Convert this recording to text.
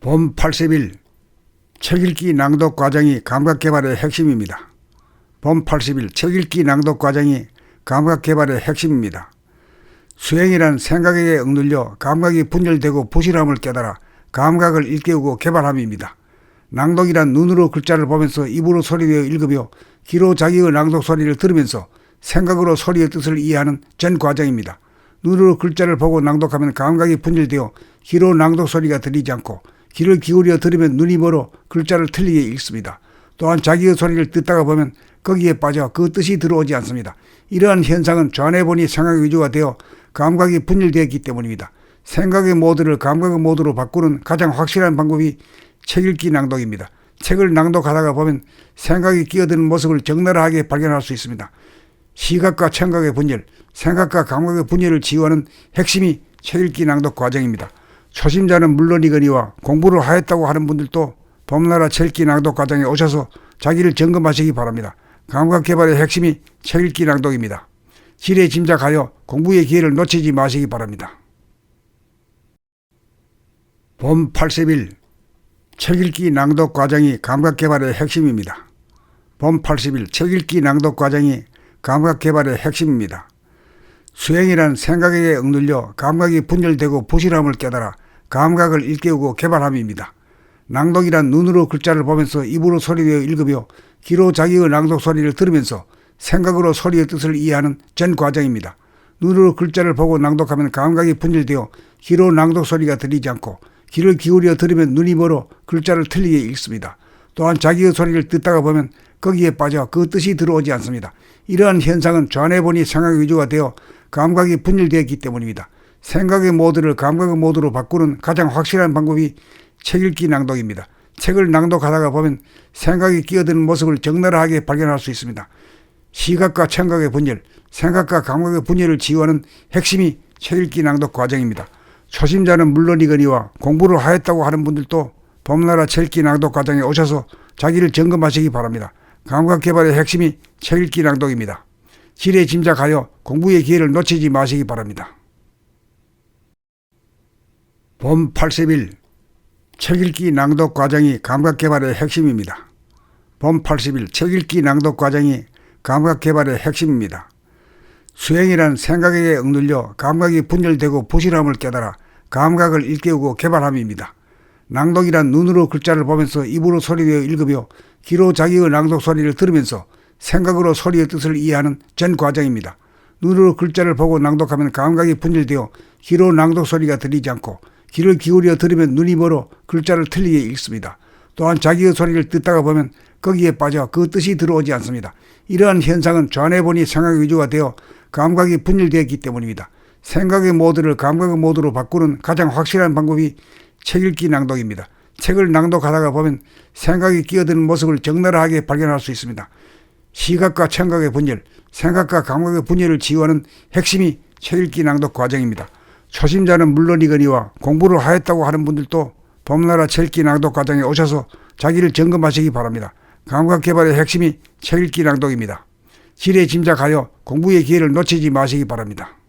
봄 80일 책 읽기 낭독 과정이 감각 개발의 핵심입니다. 봄 80일 책 읽기 낭독 과정이 감각 개발의 핵심입니다. 수행이란 생각에 억눌려 감각이 분열되고 부실함을 깨달아 감각을 일깨우고 개발함입니다. 낭독이란 눈으로 글자를 보면서 입으로 소리내어 읽으며 귀로 자기의 낭독 소리를 들으면서 생각으로 소리의 뜻을 이해하는 전 과정입니다. 눈으로 글자를 보고 낭독하면 감각이 분열되어 귀로 낭독 소리가 들리지 않고 귀를 기울여 들으면 눈이 멀어 글자를 틀리게 읽습니다. 또한 자기의 소리를 듣다가 보면 거기에 빠져 그 뜻이 들어오지 않습니다. 이러한 현상은 전해보니 생각 위주가 되어 감각이 분열되었기 때문입니다. 생각의 모드를 감각의 모드로 바꾸는 가장 확실한 방법이 책 읽기 낭독입니다. 책을 낭독하다가 보면 생각이 끼어드는 모습을 적나라하게 발견할 수 있습니다. 시각과 청각의 분열, 생각과 감각의 분열을 지원하는 핵심이 책 읽기 낭독 과정입니다. 초심자는 물론이거니와 공부를 하였다고 하는 분들도 봄나라 책 읽기 낭독 과정에 오셔서 자기를 점검하시기 바랍니다. 감각 개발의 핵심이 책 읽기 낭독입니다. 지레 짐작하여 공부의 기회를 놓치지 마시기 바랍니다. 봄 80일 책 읽기 낭독 과정이 감각 개발의 핵심입니다. 봄 80일 책 읽기 낭독 과정이 감각 개발의 핵심입니다. 수행이란 생각에 억눌려 감각이 분열되고 부실함을 깨달아 감각을 일깨우고 개발함입니다. 낭독이란 눈으로 글자를 보면서 입으로 소리내어 읽으며 귀로 자기의 낭독 소리를 들으면서 생각으로 소리의 뜻을 이해하는 전 과정입니다. 눈으로 글자를 보고 낭독하면 감각이 분열되어 귀로 낭독 소리가 들리지 않고 귀를 기울여 들으면 눈이 멀어 글자를 틀리게 읽습니다. 또한 자기의 소리를 듣다가 보면 거기에 빠져 그 뜻이 들어오지 않습니다. 이러한 현상은 전해보니 생각 위주가 되어 감각이 분열되었기 때문입니다. 생각의 모드를 감각의 모드로 바꾸는 가장 확실한 방법이 책 읽기 낭독입니다. 책을 낭독하다가 보면 생각이 끼어드는 모습을 적나라하게 발견할 수 있습니다. 시각과 청각의 분열, 생각과 감각의 분열을 지원하는 핵심이 책 읽기 낭독 과정입니다. 초심자는 물론이거니와 공부를 하였다고 하는 분들도 봄나라 책 읽기 낭독 과정에 오셔서 자기를 점검하시기 바랍니다. 감각 개발의 핵심이 책 읽기 낭독입니다. 지레 짐작하여 공부의 기회를 놓치지 마시기 바랍니다. 봄 80일 책 읽기 낭독 과정이 감각 개발의 핵심입니다. 봄 80일 책 읽기 낭독 과정이 감각 개발의 핵심입니다. 수행이란 생각에 억눌려 감각이 분열되고 부실함을 깨달아 감각을 일깨우고 개발함입니다. 낭독이란 눈으로 글자를 보면서 입으로 소리내어 읽으며 귀로 자기의 낭독 소리를 들으면서 생각으로 소리의 뜻을 이해하는 전 과정입니다. 눈으로 글자를 보고 낭독하면 감각이 분열되어 귀로 낭독 소리가 들리지 않고 귀를 기울여 들으면 눈이 멀어 글자를 틀리게 읽습니다. 또한 자기의 소리를 듣다가 보면 거기에 빠져 그 뜻이 들어오지 않습니다. 이러한 현상은 전해보니 생각 위주가 되어 감각이 분열되었기 때문입니다. 생각의 모드를 감각의 모드로 바꾸는 가장 확실한 방법이 책 읽기 낭독입니다. 책을 낭독하다가 보면 생각이 끼어드는 모습을 적나라하게 발견할 수 있습니다. 시각과 청각의 분열, 생각과 감각의 분열을 지원하는 핵심이 책 읽기 낭독 과정입니다. 초심자는 물론이거니와 공부를 하였다고 하는 분들도 봄나라 책 읽기 낭독 과정에 오셔서 자기를 점검하시기 바랍니다. 감각 개발의 핵심이 책 읽기 낭독입니다. 지레 짐작하여 공부의 기회를 놓치지 마시기 바랍니다.